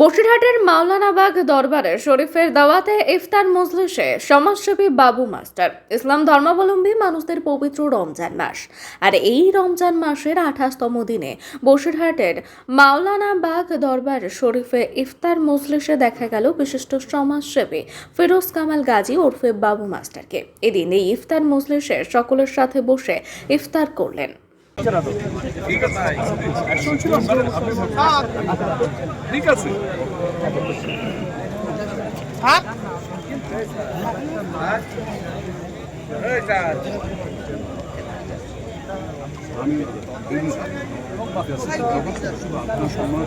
বসিরহাটের মাওলানাবাগ দরবারে শরীফের দাওয়াতে ইফতার মজলিসে সমাজসেবী বাবু মাস্টার। ইসলাম ধর্মাবলম্বী মানুষদের পবিত্র রমজান মাস। আর এই রমজান মাসের আঠাশতম দিনে বসিরহাটের মাওলানাবাগ দরবার শরীফে ইফতার মজলিসে দেখা গেল বিশিষ্ট সমাজসেবী ফিরোজ কামাল গাজী ওরফে বাবু মাস্টারকে। এদিন এই ইফতার মজলিসে সকলের সাথে বসে ইফতার করলেন। ঠিক আছে। আমি এই আপনার সম্মান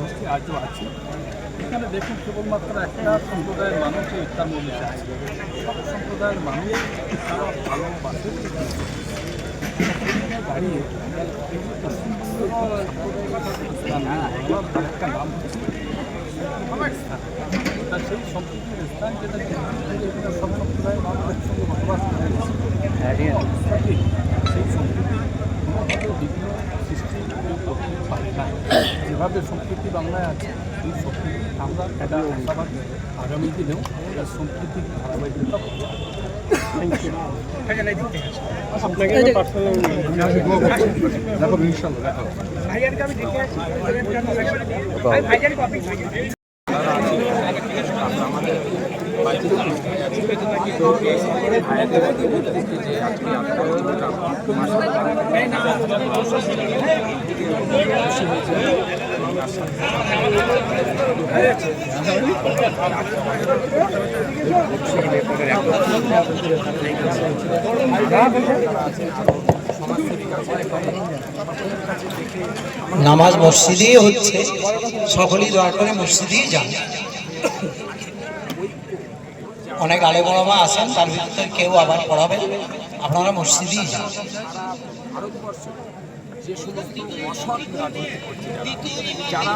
হচ্ছে আজও আছি। এখানে দেখুন কেবলমাত্র একটা সম্প্রদায়ের মানুষ এই ইফতার মধ্যে আছে সব সম্প্রদায়ের মানুষ তারা ভালোবাসে দাঁড়িয়ে একটা নাম তা সেই সম্প্রীতির স্থান যেটা সব সম্প্রদায়ের মানুষের সঙ্গে বসবাস করে। সেই সম্প্রীতি কোনোভাবে বিঘ্ন সৃষ্টি করতে পারে না যেভাবে সম্প্রীতি বাংলায় আছে এই সম্প্রীতি আমরা এটা আশাবাদ আগামী দিনেও এটা সম্প্রীতি ধারাবাহিকতা হবে। নামাজ মসজিদেই হচ্ছে, সকলেই দয়া করে মসজিদেই যান। অনেক আলে বড়মা আছেন, তার ভিতরে কেউ আবার পড়াবেন, আপনারা মসজিদেই যান। যে সমস্ত অসৎ রাজনীতি করছে যারা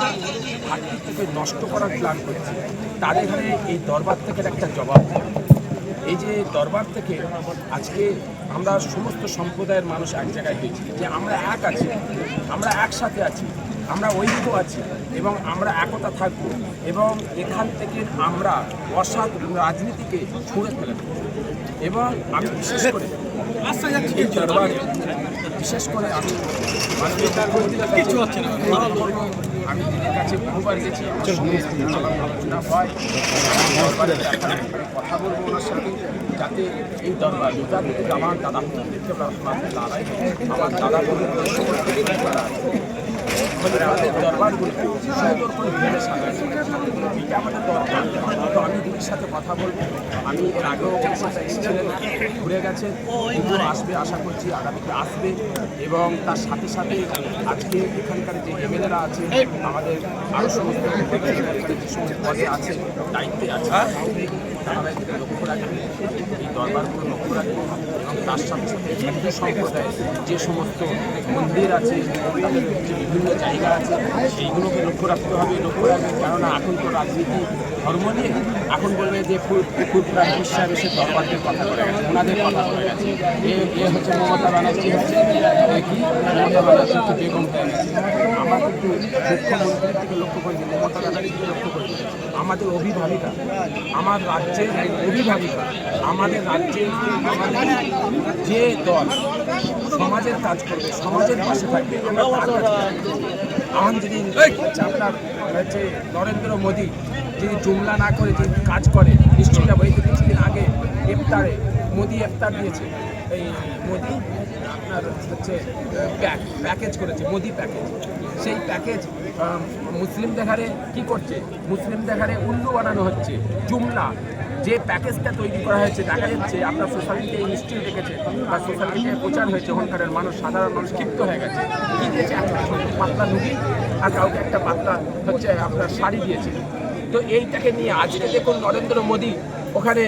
থেকে নষ্ট করার প্ল্যান করছে, তাদের এই দরবার থেকে একটা জবাব। এই যে দরবার থেকে আজকে আমরা সমস্ত সম্প্রদায়ের মানুষ এক জায়গায় হয়েছি, যে আমরা এক আছি, আমরা একসাথে আছি, আমরা ঐক্য আছি এবং আমরা একতা থাকব এবং এখান থেকে আমরা অসৎ রাজনীতিকে ছুঁড়ে ফেলে। এবং আমি বিশেষ করে এই দরবারে বিশেষ করে আমি কিছু হচ্ছে না। আমি দিদির কাছে বহুবার গেছি। আলোচনা হয়। কথা বলব ওনার সাথে, যাতে এই দরবার যথাযথ আমার দাদা দেখতে আলাই আমার দাদা আমাদের আমাদের দরবারগুলো সুন্দর করে সাজাচ্ছে এটা আমাদের দরকার তো আমি দিদির সাথে কথা বলব আমি এর আগেও সাথে এসেছিলেন ঘুরে গেছেন দিদিও আসবে আশা করছি আগামীতে আসবে এবং তার সাথে সাথে আজকে এখানকার যে এমএলএরা আছে আমাদের আরও সমস্ত যে সমস্ত পদে আছে দায়িত্বে আছে লক্ষ্য লক্ষ্য যে সমস্ত মন্দির আছে বিভিন্ন জায়গা আছে, সেইগুলোকে লক্ষ্য রাখতে হবে, লক্ষ্য রাখবে কেননা এখন তো রাজনীতি ধর্ম নিয়ে এখন বলবে যে প্রায় বিশ্বাস এসে দরবারদের কথা বলে গেছে, ওনাদের কথা বলে গেছে। এ হচ্ছে মমতা ব্যানার্জি হচ্ছে কি? মমতা ব্যানার্জি হচ্ছে বেগম হয়ে গেছে কিন্তু মুখ্যমন্ত্রীর থেকে লক্ষ্য করি মমতা ব্যানার্জিকে লক্ষ্য করি আমাদের অভিভাবিকা, আমার রাজ্যের অভিভাবিকা, আমাদের রাজ্যে আমাদের যে দল সমাজের কাজ করবে, সমাজের পাশে থাকবে, আমরা যদি হচ্ছে নরেন্দ্র মোদী যদি জুমলা না করে যদি কাজ করে, নিশ্চয়ই যাব। কিছুদিন আগে, ইফতারে, মোদী ইফতার দিয়েছে। এই মোদী আপনার হচ্ছে প্যাক প্যাকেজ করেছে, মোদি প্যাকেজ সেই প্যাকেজ মুসলিম দেখারে কি করছে? মুসলিম দেখারে উল্লু বানানো হচ্ছে, জুমলা। যে প্যাকেজটা তৈরি করা হয়েছে, দেখা যাচ্ছে আপনার সোশ্যাল মিডিয়ায় নিশ্চয়ই দেখেছে, বা সোশ্যাল মিডিয়ায় প্রচার হয়েছে, ওখানকার মানুষ, সাধারণ মানুষ ক্ষিপ্ত হয়ে গেছে। কি দিয়েছে? একটা পাতলা নুডি আর কাউকে একটা পাতলা হচ্ছে আপনার শাড়ি দিয়েছে। তো এইটাকে নিয়ে আজকে দেখুন নরেন্দ্র মোদী, ওখানে